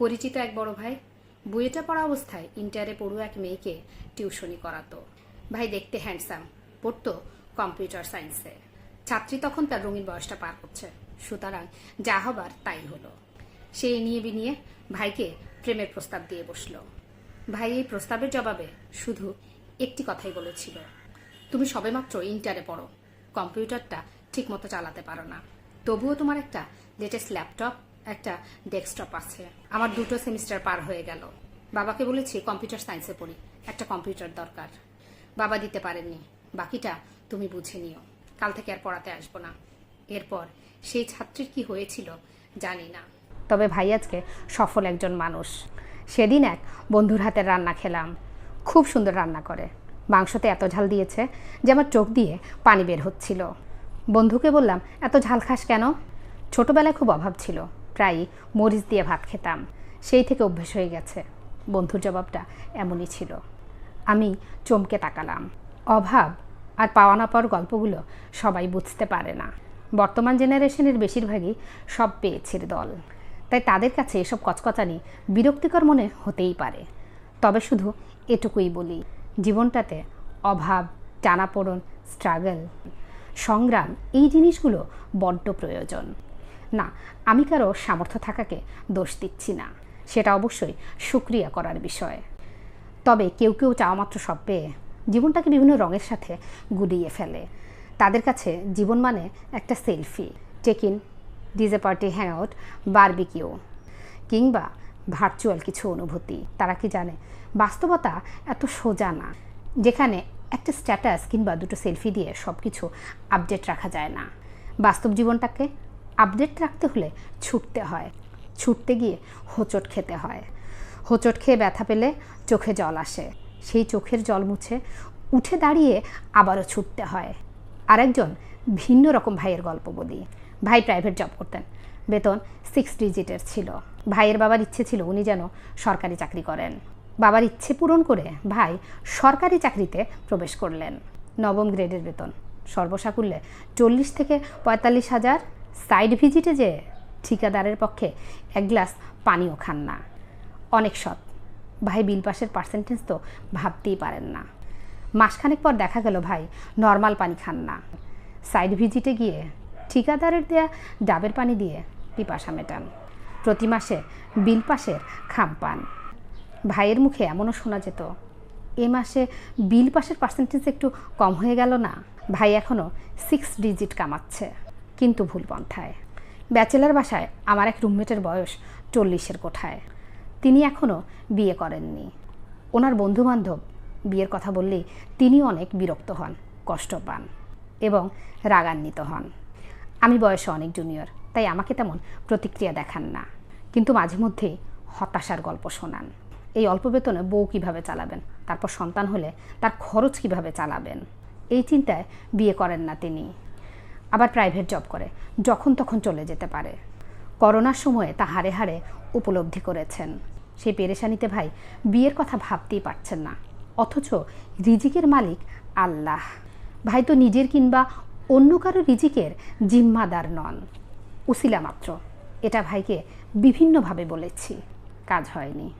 পরিচিত এক বড় ভাই বুয়েটা পড়া অবস্থায় ইন্টারে পড়ু এক মেয়েকে টিউশনি করাতো। ভাই দেখতে হ্যান্ডসাম পড়তো কম্পিউটার সায়েন্সে। ছাত্রী তখন তার রঙিন বয়সটা পার করছে, সুতরাং যা হবার তাই হলো। সে নিয়ে বিনিয়ে ভাইকে প্রেমের প্রস্তাব দিয়ে বসল। ভাই এই প্রস্তাবের জবাবে শুধু একটি কথাই বলেছিল, তুমি সবেমাত্র ইন্টারে পড়ো, কম্পিউটারটা ঠিকমতো চালাতে পারো না। তবুও তোমার একটা লেটেস্ট ল্যাপটপ একটা ডেস্কটপ আছে। আমার দুটো সেমিস্টার পার হয়ে গেল। বাবাকে বলেছি কম্পিউটার সায়েন্সে পড়ি। একটা কম্পিউটার দরকার। বাবা দিতে পারেননি। বাকিটা তুমি বুঝে নিও। কাল থেকে আর পড়াতে আসব না। এরপর সেই ছাত্রীর কি হয়েছিল জানি না। তবে ভাই আজকে সফল একজন মানুষ। সেদিন এক বন্ধুর হাতের রান্না খেলাম। খুব সুন্দর রান্না করে। মাংসতে এত ঝাল দিয়েছে যে আমার চোখ দিয়ে পানি বের হচ্ছিল। বন্ধুকে বললাম, এত ঝাল খাস কেন? ছোটবেলায় খুব অভাব ছিল। প্রায়ই মরিচ দিয়ে ভাত খেতাম। সেই থেকে অভ্যেস হয়ে গেছে। বন্ধুর জবাবটা এমনই ছিল। আমি চমকে তাকালাম। অভাব আর পাওয়া না পাওয়ার গল্পগুলো সবাই বুঝতে পারে না। বর্তমান জেনারেশনের বেশিরভাগই সব পেয়েছে দল। তাই তাদের কাছে এসব কচকচানি বিরক্তিকর মনে হতেই পারে। তবে শুধু এটুকুই বলি, জীবনটাতে অভাব, টানাপোড়ন স্ট্রাগল সংগ্রাম এই জিনিসগুলো বড্ড প্রয়োজন। না, আমি কারও সামর্থ্য থাকাকে দোষ দিচ্ছি না। সেটা অবশ্যই সুক্রিয়া করার বিষয়। তবে কেউ কেউ চাওয়া মাত্র সব পেয়ে জীবনটাকে বিভিন্ন রঙের সাথে গুলিয়ে ফেলে। তাদের কাছে জীবন মানে একটা selfie check in DJ party hang out barbecue কিংবা ভার্চুয়াল কিছু অনুভূতি। তারা কি জানে, বাস্তবতা এত সোজা না, যেখানে একটা স্ট্যাটাস কিংবা দুটো সেলফি দিয়ে সব কিছু আপডেট রাখা যায় না। বাস্তব জীবনটাকে আপডেট রাখতে হলে ছুটতে হয়। ছুটতে গিয়ে হোঁচট খেতে হয়। হোঁচট খেয়ে ব্যথা পেলে চোখে জল আসে। সেই চোখের জল মুছে উঠে দাঁড়িয়ে আবারও ছুটতে হয়। আরেকজন ভিন্ন রকম ভাইয়ের গল্প বলি। ভাই প্রাইভেট জব করতেন। বেতন সিক্স ডিজিটের ছিল। ভাইয়ের বাবার ইচ্ছে ছিল উনি যেন সরকারি চাকরি করেন। বাবার ইচ্ছে পূরণ করে ভাই সরকারি চাকরিতে প্রবেশ করলেন। নবম গ্রেডের বেতন। সর্বসাকুল্যে চল্লিশ থেকে পঁয়তাল্লিশ হাজার সাইড ভিজিটে যে ঠিকাদারের পক্ষে এক গ্লাস পানিও খান না। অনেক সৎ। ভাই, বিল পাশের পার্সেন্টেজ তো ভাবতেই পারেন না। মাসখানেক পর দেখা গেল ভাই নর্মাল পানি খান না। সাইড ভিজিটে গিয়ে ঠিকাদারের দেয়া ডাবের পানি দিয়ে পিপাসা মেটান। প্রতি মাসে বিল পাশের খাম পান। ভাইয়ের মুখে এমনও শোনা যেত, এ মাসে বিল পাশের পার্সেন্টেজ একটু কম হয়ে গেল না। ভাই এখনও সিক্স ডিজিট কামাচ্ছে। কিন্তু ভুল পন্থায় ব্যাচেলার বাসায় আমার এক রুমমেটের বয়স চল্লিশের কোঠায়। তিনি এখনও বিয়ে করেননি। ওনার বন্ধুবান্ধব বিয়ের কথা বললেই তিনি অনেক বিরক্ত হন, কষ্ট পান এবং রাগান্বিত হন। আমি বয়সে অনেক জুনিয়র, তাই আমাকে তেমন প্রতিক্রিয়া দেখান না। কিন্তু মাঝে মধ্যে হতাশার গল্প শোনান। এই অল্প বেতনে বউ কীভাবে চালাবেন? তারপর সন্তান হলে তার খরচ কীভাবে চালাবেন? এই চিন্তায় বিয়ে করেন না তিনি। আবার প্রাইভেট জব করে, যখন তখন চলে যেতে পারে। করোনার সময়ে তা হারে হারে উপলব্ধি করেছেন। সেই পেরেশানিতে ভাই বিয়ের কথা ভাবতেই পারছেন না। অথচ রিজিকের মালিক আল্লাহ। ভাই তো নিজের কিংবা অন্য কারও রিজিকের জিম্মাদার নন। উসিলা মাত্র। এটা ভাইকে বিভিন্নভাবে বলেছি, কাজ হয়নি।